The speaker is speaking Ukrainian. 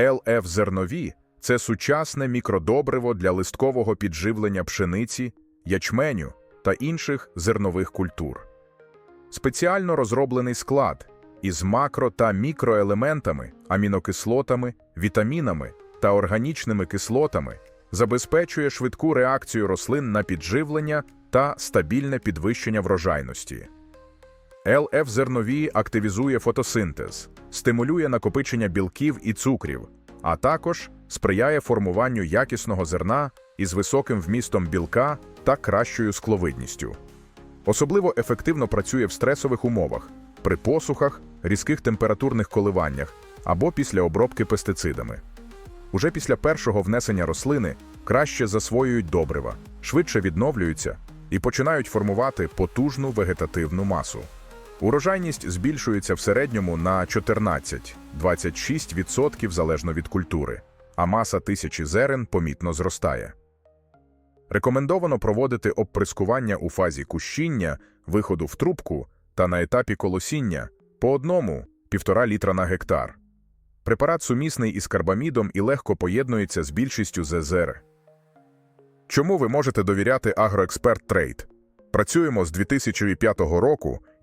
ЛФ зернові це сучасне мікродобриво для листкового підживлення пшениці, ячменю та інших зернових культур. Спеціально розроблений склад із макро та мікроелементами, амінокислотами, вітамінами та органічними кислотами забезпечує швидку реакцію рослин на підживлення та стабільне підвищення врожайності. ЛФ зернові активізує фотосинтез, стимулює накопичення білків і цукрів, а також сприяє формуванню якісного зерна із високим вмістом білка та кращою скловидністю. Особливо ефективно працює в стресових умовах, при посухах, різких температурних коливаннях або після обробки пестицидами. Уже після першого внесення рослини краще засвоюють добрива, швидше відновлюються і починають формувати потужну вегетативну масу. Урожайність збільшується в середньому на 14-26% залежно від культури, а маса тисячі зерен помітно зростає. Рекомендовано проводити обприскування у фазі кущіння, виходу в трубку та на етапі колосіння по одному півтора літра на гектар. Препарат сумісний із карбамідом і легко поєднується з більшістю ЗЗР. Чому ви можете довіряти Агроексперт Трейд? Працюємо з 2005 року